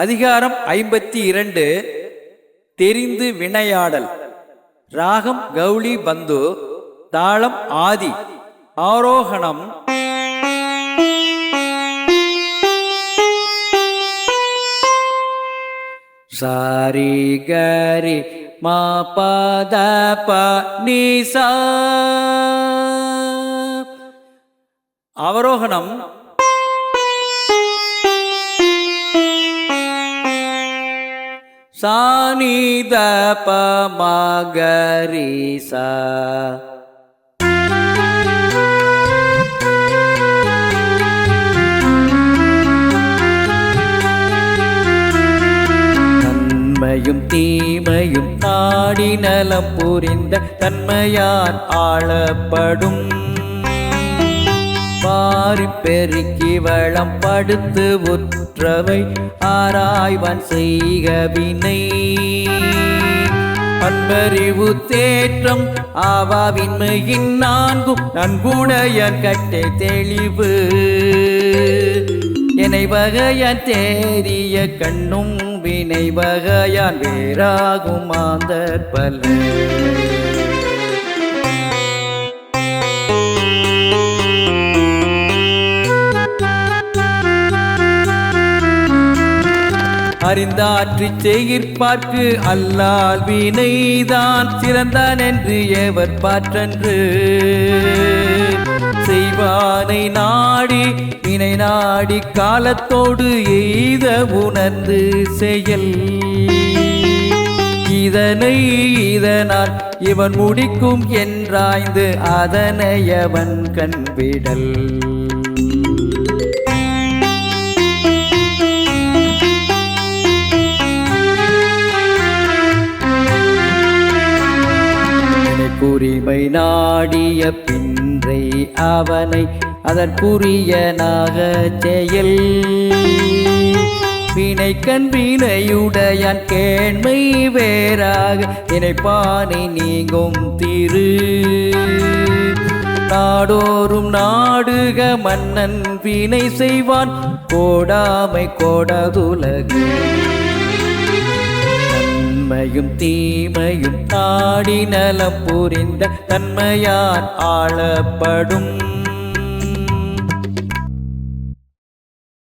அதிகாரம் ஐம்பத்தி இரண்டு தெரிந்து வினையாடல். ராகம் கௌளி பந்து தாளம் ஆதி ஆரோகணம். சாரி கரி மா பத ப அவரோகணம் சானித ப நன்மையும் தீமையும் நாடி நலம் புரிந்த தன்மையான் ஆளப்படும். பாரி பெருக்கி வளம் படுத்து உற்றவை ஆராய்வான் செய்க வினை. அன்பறிவு தேற்றம் ஆவாவின்மையின் நான்கும் நன்குடையான் கட்டை தெளிவு. என்னை வகையான் தேறிய கண்ணும் வினைவகையான் வேறாகும் மாந்தர் பல அறிந்தாற்றி செய்கிற்பார்க்கு அல்லால் வினைதான் சிறந்தான் என்று எவர் பாற்றன்று. செய்வானை நாடி வினை நாடி காலத்தோடு எய்த உணர்ந்து செயல். இதனை இதனால் இவன் முடிக்கும் என்றாய்ந்து அதனை அவன் கண்விடல் உரிமை நாடிய பின்றை அவனை அதற்குரியனாக செயல். வினை கண் வினையுடையான் கேண்மை வேறாக நினைப்பானை நீங்கும் திரு. நாடோறும் நாடுக மன்னன் வினை செய்வான் கோடாமை கோடதுலகு. நன்மையும் தீமையும் நாடி நலம் புரிந்த தன்மையார் ஆளப்படும்.